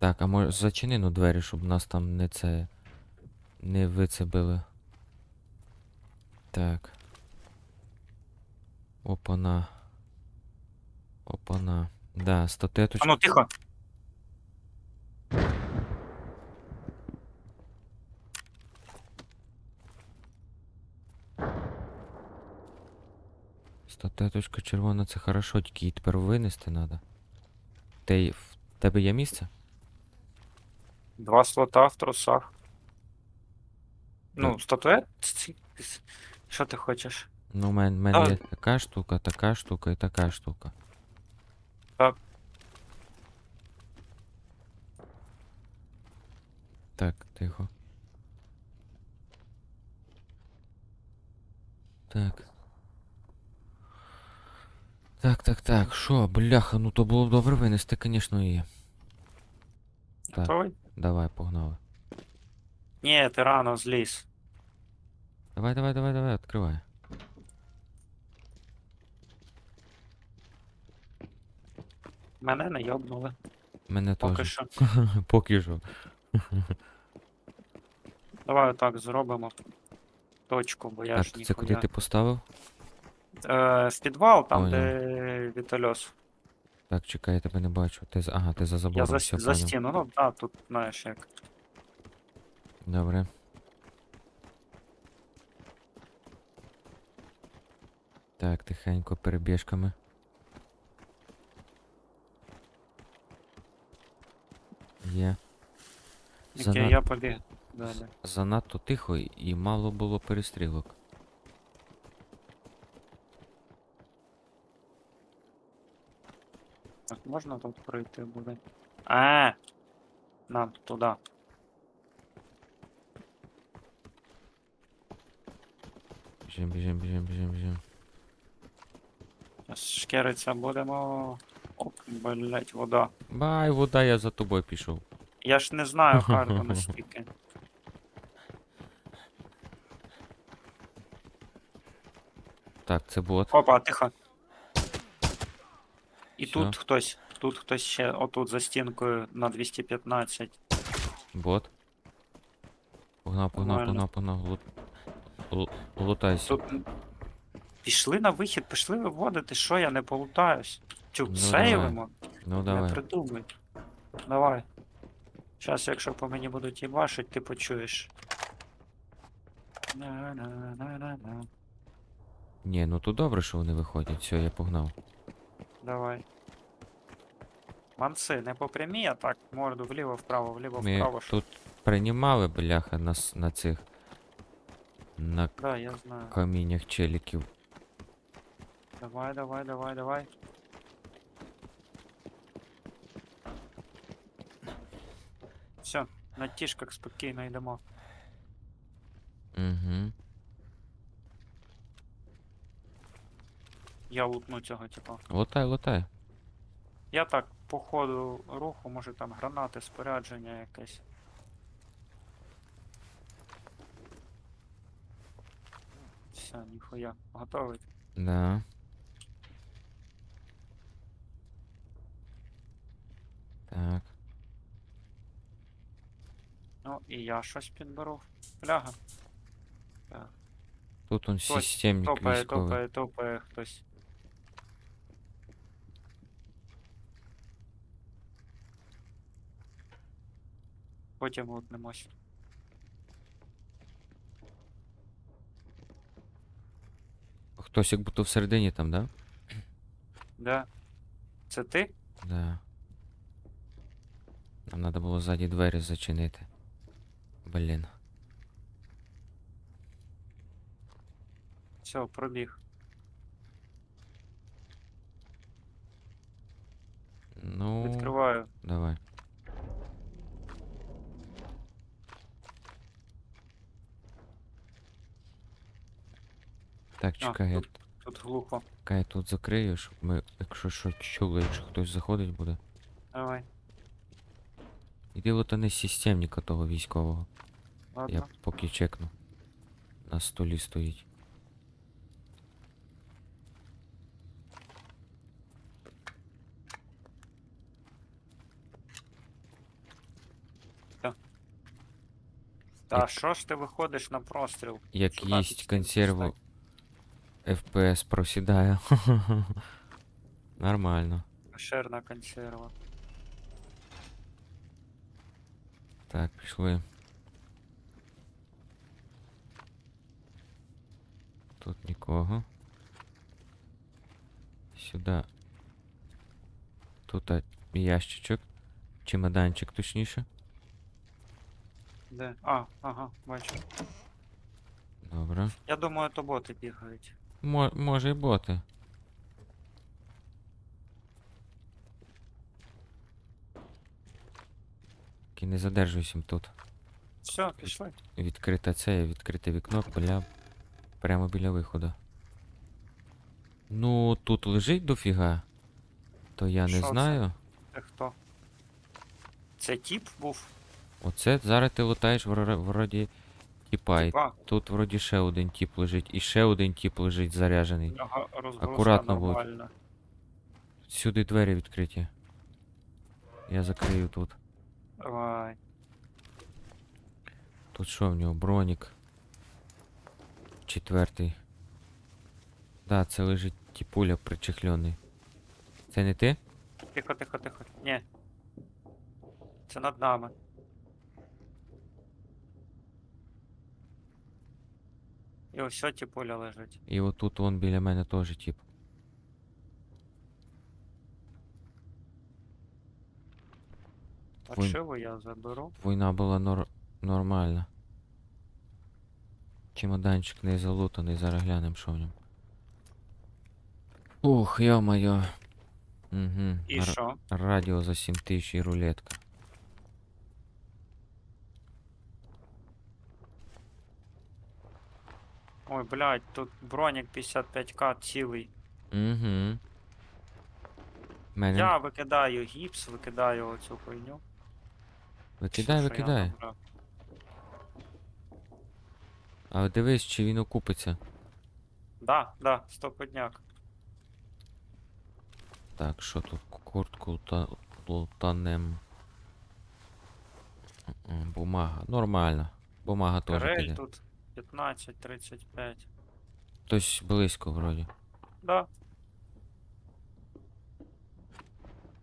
Так, а може зачини ну двері, щоб нас там не це. Не вицебили. Так. Опана. Опана. Да, А статеточка. ну тихо. Статеточка червона, це хорошо, тільки її тепер винести треба. Те, в тебе є місце? Два слота в трусах. Ну, статует? Що ти хочеш? Ну, у мене, мене є така штука, така штука і така штука. Так. Так, тихо. Так. Так, так, так. Що, бляха, ну то було б добре винести, звісно, її. Так. Готовий? Давай, погнали. Ні, ти рано зліз. Давай, давай, давай, давай, відкривай. Мене не йобнули. Мене Поки теж. що. Поки що. Давай отак зробимо. Точку, бо я Так, ж це куди ніхуя. ти поставив? Е, в підвал, там, Понял. де вітальос. Так, чекай, я тебе не бачу. Ти за. Ага, ти за Я за, все за понял. стіну. Ну, так, тут, знаєш як. Добре. Так, тихенько перебіжками. Є. Окей, Занад... я побіг. Далі. Занадто тихо і мало було перестрілок. Можна тут пройти буде? А, нам туди. Біжим, біжим, біжим, біжим, біжим. Шкериться будемо. Оп, блять, вода. Бай, вода, я за тобою пішов. Я ж не знаю карту настільки. Так, це бот. Опа, тихо. І Всё. тут хтось, тут хтось ще, отут за стінкою на 215. Бот. Погнав, погнав, Нормально. погнав, погнав. Лут... Л... Лутайся. Тут пішли на вихід, пішли виводити, що я не полутаюсь. Тю, Ну, сейвимо, Ну не давай. придумай. Давай. Зараз, якщо по мені будуть їбашить, ти почуєш. На-на-на-на-на. Ні, ну то добре, що вони виходять. Все, я погнав. Давай. Манси, не по прямій, а так, морду вліво, вправо, вліво, Ми вправо. тут приймали, бляха, на, на цих. На Да, я знаю. каміннях челіків. Давай, давай, давай, давай. Все, на тішках спокійно йдемо. Угу. Я лутну цього, типа. Лотай, лотай. Я так, по ходу руху, може там гранати, спорядження якесь. Все, ніхуя. Готовий? Да. Так. Ну, і я щось підберу. Пляга. Тут он Хтось системник Топає, військовий. топає, топає хтось. Потім лутнемось. Хтось як будто всередині там, да? Да. Це ти? Да. Нам треба було ззаді двері зачинити. Блін. Все, пробіг. Ну. Відкриваю. Давай. Так, А, чекай, я, тут, глухо. чекай, я тут закрию, щоб ми, якщо що чули, якщо хтось заходить буде. Давай. Іди лутани системника того військового. Ладно. Я поки чекну. На столі стоїть. Та що ж ти виходиш на простріл? Як Шукати їсть консерву, FPS просідає. Нормально. Шерна консерва. Так, пішли. Тут нікого. Сюди. Тут ящичок. Чемоданчик, точніше. Де? А, ага, бачу. Добре. Я думаю, то боти бігають. Мо- може і боти. Тільки не задержуйся тут. Все, пішли. Відкрите це, відкрите вікно, поля прямо біля виходу. Ну, тут лежить дофіга. То я не це? знаю. Це хто? Це тіп був? Оце зараз ти лутаєш вро- вроді тіпа. і Тіпа. Тут вроді ще один тіп лежить. І ще один тіп лежить заряжений. Акуратно будь. Сюди двері відкриті. Я закрию тут. Давай. Тут що в нього? Бронік. Четвертий. Да, це лежить тіпуля причехльоний. Це не ти? Тихо, тихо, тихо. Ні. Це над нами. І ось ті поля лежить. І отут вон біля мене теж. Вон- Паршиво я заберу. Війна була нор... нормальна. Чемоданчик не залутаний, зараз глянем, що в ньому. Ух, йо-моє. Угу. І що? Радіо за 7 тисяч і рулетка. Ой, блядь, тут бронік 55к цілий. Угу. Мене... Я викидаю гіпс, викидаю оцю хуйню. Викидай, Що я викидай. набрав. Але дивись, чи він окупиться. Да, да, стоподняк. Так, що тут? Куртку та лутанем. М, Бумага. Нормально. Бумага теж Карель піде. тут 15, 35. Хтось близько вроді. Да.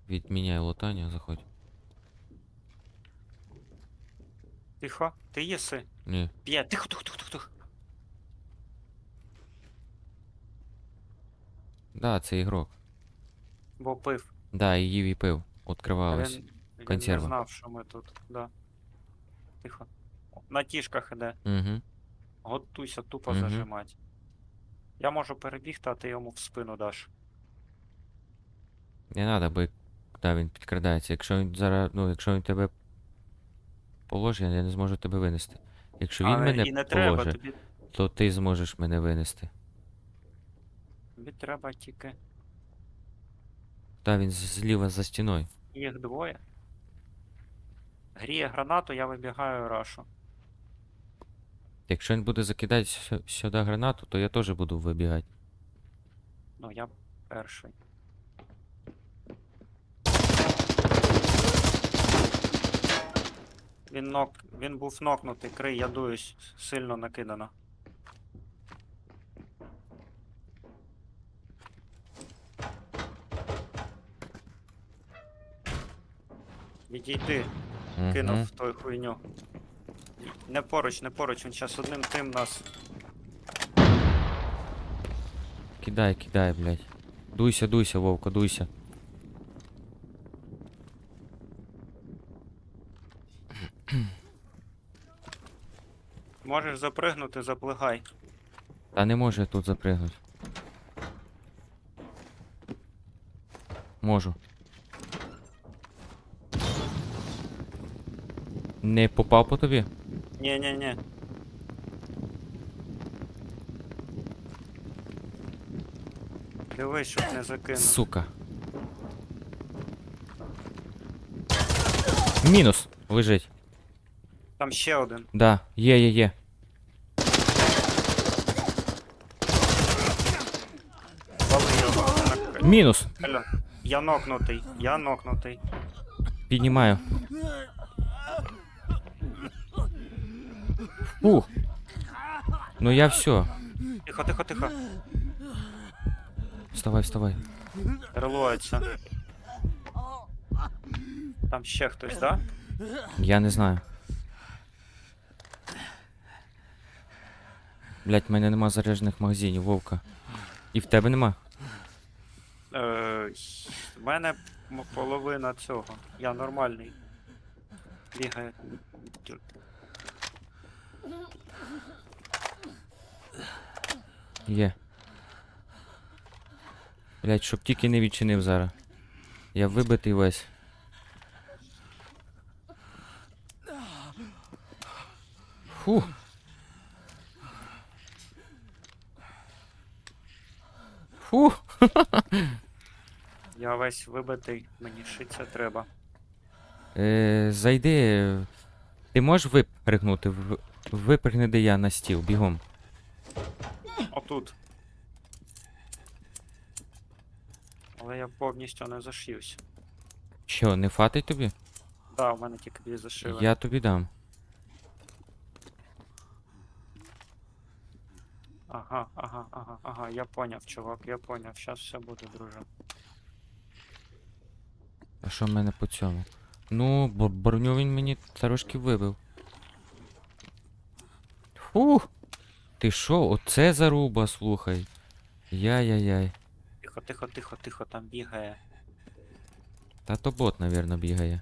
Відміняй лутання, заходь. Тихо. Ти їси? Ні. П'є. Тихо, тихо, тихо, тихо, тихо. Да, це ігрок. Бо пив. Да, і їв і пив. А Откривалось. Він, він консерва. не знав, що ми тут. Да. Тихо. На тішках іде. Угу. Готуйся тупо Мгм. зажимати. Я можу перебігти, а ти йому в спину даш. Не надо, бо да, він підкрадається. Якщо він зараз, ну, якщо він тебе положить, я не зможу тебе винести. Якщо він Але мене і не треба, тобі, то ти зможеш мене винести. тобі треба тільки. Та він з- зліва за стіною. Їх двоє. Гріє гранату, я вибігаю рашу. Якщо він буде закидати сю- сюди гранату, то я теж буду вибігати. Ну, я перший. Він нок. Він був нокнутий, крий, я дуюсь, сильно накидано. Відійди, кинув Мгм. в той хуйню. Не поруч, не поруч, він зараз одним тим нас. Кидай, кидай, блядь. Дуйся, дуйся, Вовка, дуйся. Можеш запригнути, заплигай. Та не може я тут запригнути. Можу. Не попав по тобі? Ні-ні-ні. Дивись, щоб не закинув. Сука. Мінус. Лежить. Там ще один. Да, є, є, є. Вали його. Мінус. Алло. Я нокнутий, я нокнутий. Піднімаю. Ух. Ну я все. Тихо, тихо, тихо. Вставай, вставай. Релується. Там ще хтось, да? Я не знаю. Блять, в мене нема заряджених магазинів, вовка. І в тебе нема? Е, в мене м- половина цього. Я нормальний. Бігає. Є. Блять, щоб тільки не відчинив зараз. Я вибитий весь. Фу. Фу. Я весь вибитий, мені шиться треба. Е, зайди. Ти можеш випригнути? В- Випригни, де я на стіл, бігом. Отут. Але я повністю не зашився. Що, не фатить тобі? Да, у мене тільки дві зашиви. Я тобі дам. Ага, ага, ага, ага, я поняв, чувак, я поняв. Щас все буде, друже. А що в мене по цьому? Ну, броню він мені трошки вибив. Фух! Ти що, оце заруба, слухай. Яй-яй-яй. Тихо, тихо, тихо, тихо, там бігає. Та то бот, навірно, бігає.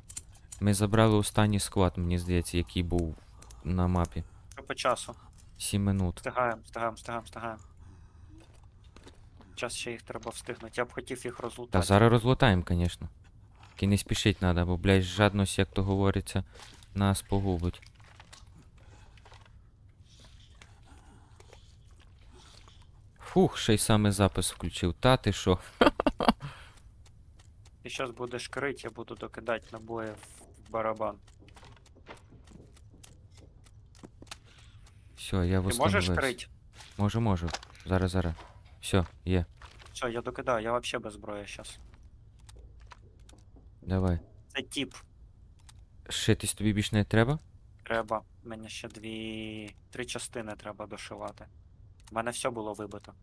Ми забрали останній склад, мені здається, який був на мапі. Що по часу? 7 минут. Встигаємо, встигаємо, встигаємо, встигаємо. Час ще їх треба встигнути. Я б хотів їх Та розлутати. зараз розлутаємо, звісно. Тільки не спішить треба, бо, блядь, жадність, як то говориться, нас погубить. Фух, ще й саме запис включив. Та ти що? Ти зараз будеш крить, я буду докидати набої в барабан. Все, я Ти можеш восстановився. крить? Можу, можу. Зараз, зараз. Все, є. Все, я докидаю, я вообще без зброї зараз. Давай. Це тіп. Шитись тобі більш не треба? Треба. Мені ще дві. три частини треба дошивати. У мене все було вибито.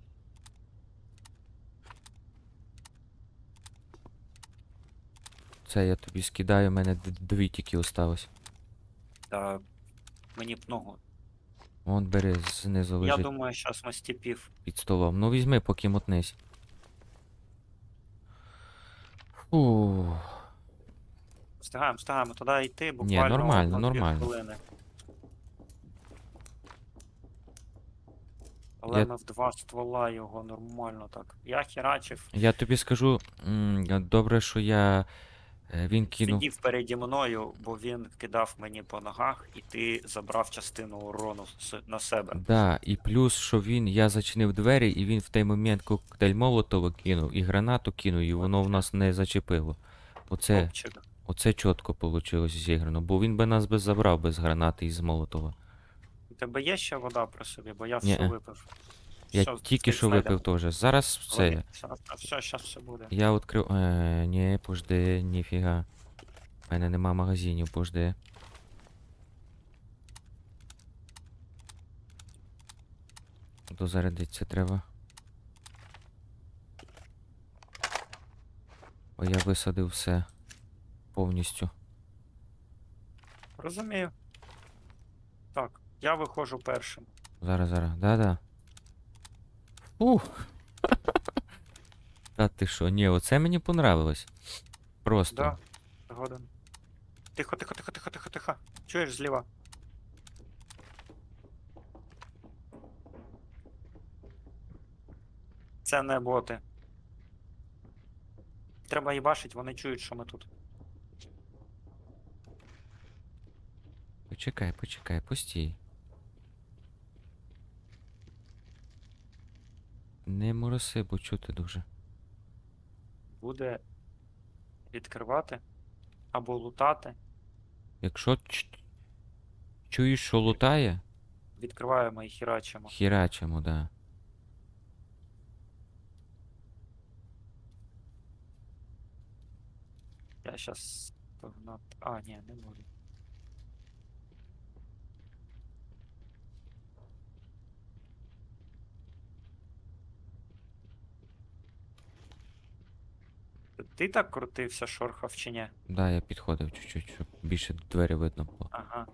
Це я тобі скидаю, у мене д- дві тільки осталось. Та мені б ногу. Вон бери, знизу Я лежить думаю, зараз ми стіпів. під столом. Ну візьми, поки мотнись. Фу. Встигаємо, встигаємо туди йти, буквально. нормально, на дві нормально. хвилини. Але Я- ми в два ствола його нормально так. Я херачив. Я тобі скажу, м, добре, що я. е, Він кинув. Сидів переді мною, бо він кидав мені по ногах, і ти забрав частину урону с- на себе. Да, і плюс, що він, я зачинив двері, і він в той момент коктейль Молотова кинув і гранату кинув, і воно в нас не зачепило. Оце, Хлопчик. оце чітко вийшло зіграно, бо він би нас би забрав без гранати із Молотова. Тебе є ще вода при собі, бо я все Ні-е. випив. Я Всьо, тільки встиг що знайдемо. випив теж. Зараз все. Ладно, Все, все, щас все буде. Я відкрив. Е, ні, пожди, ніфіга. У мене нема магазинів, пожди. Дозарядитися треба. О, я висадив все. Повністю. Розумію. Я виходжу першим. Зараз, зараз. Да-да. Ух. Та ти що? Ні, оце мені понравилось. Просто. Да, згоден. Тихо, тихо, тихо, тихо, тихо, тихо. Чуєш зліва? Це не боти. Треба їбашить, вони чують, що ми тут. Почекай, почекай, постій. Не мороси, бо чути дуже. Буде відкривати або лутати. Якщо ч- чуєш, що лутає, Відкриваємо і хірачимо. хірачимо, да. Я щас. А, ні, не можу. Ти так крутився, шорхав чи ні? Да, я підходив чуть-чуть, щоб більше двері видно було. Ага.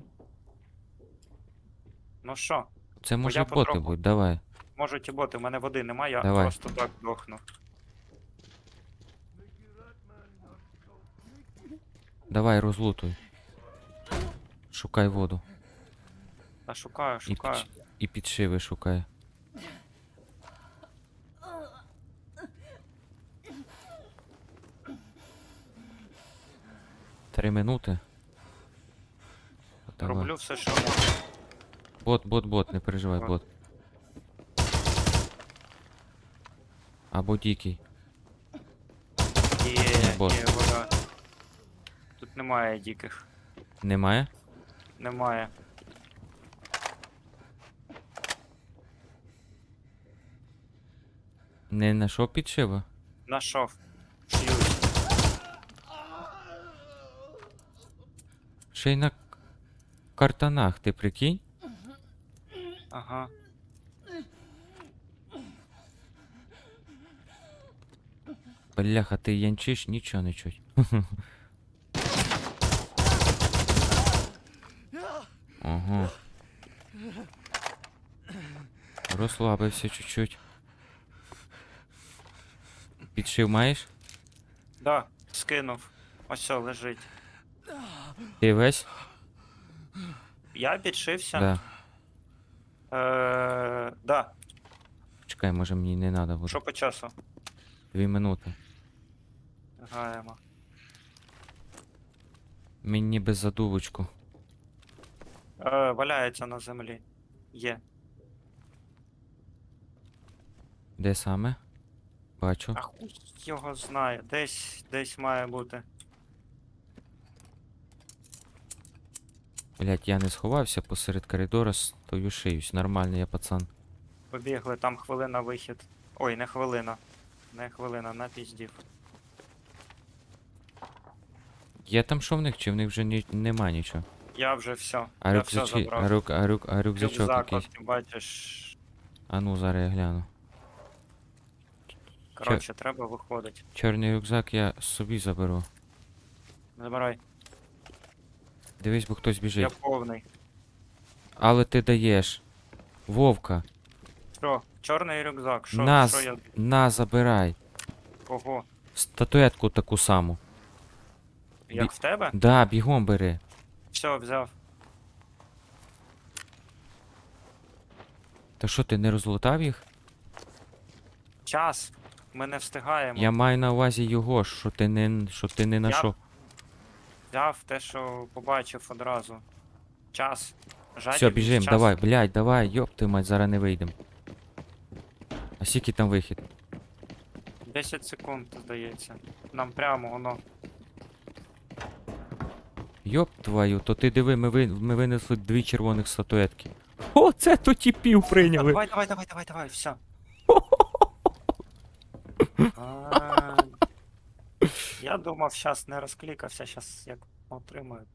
Ну що, Це може боти потроху. будуть, давай. можуть і боти, в мене води немає, я Давай. просто так дохну. Давай, розлутуй. Шукай воду. Та шукаю, І, шукаю. підш... і підшиви шукай. Три минути. Давай. Роблю все, що можу. Бот, бот, бот, не переживай, Бот. бот. Або дикий. Є, бот. є вода. Тут немає диких. Немає? Немає. Не знайшов підшива? Нашов. Ще й на картанах, ти прикинь? Ага. Бляха, ти янчиш, нічого не чуть. Ага. Розслабився чуть-чуть. Підшив маєш? Да, скинув. Ось все, лежить. Ти весь? Я підшився. Да. Е, да. Чекай, може мені не треба буде. Що по часу? Дві минути. Гаємо. Мені без задувочку. Е, валяється на землі. Є. Де саме? Бачу. А хуй його знає. Десь, десь має бути. Блять, я не сховався посеред коридора, стою шиюсь. Нормальний я пацан. Побігли, там хвилина вихід. Ой, не хвилина. Не хвилина, напіздів. Є там що в них, чи в них вже ні... нема нічого? Я вже все. А я все рюкзачі, забрав. а, рюк, а, рюк, а рюкзачок Рюкзак, якийсь. ти бачиш. А ну зараз я гляну. Коротше, треба виходить. Чорний рюкзак я собі заберу. Забирай. Дивись, бо хтось Я біжить. повний. Але ти даєш. Вовка, Що? Чорний рюкзак. Що, Нас. що я. на, забирай. Кого? Статуетку таку саму. Як в тебе? Да, бігом бери. Все, взяв. Та що, ти не розлутав їх? Час. Ми не встигаємо. Я маю на увазі його, що ти не, що ти не знайшов. Взяв те, що побачив одразу. Час. Жадібність, Все, біжим, час. давай, блядь, давай, йоп ти мать, зараз не вийдем. А скільки там вихід? 10 секунд, здається. Нам прямо воно. Йоп твою, то ти диви, ми, ви, ми винесли дві червоних статуетки. О, це то тіпів прийняли. Давай, давай, давай, давай, давай, все. А, Я думав, зараз не розклікався, зараз як отримаю.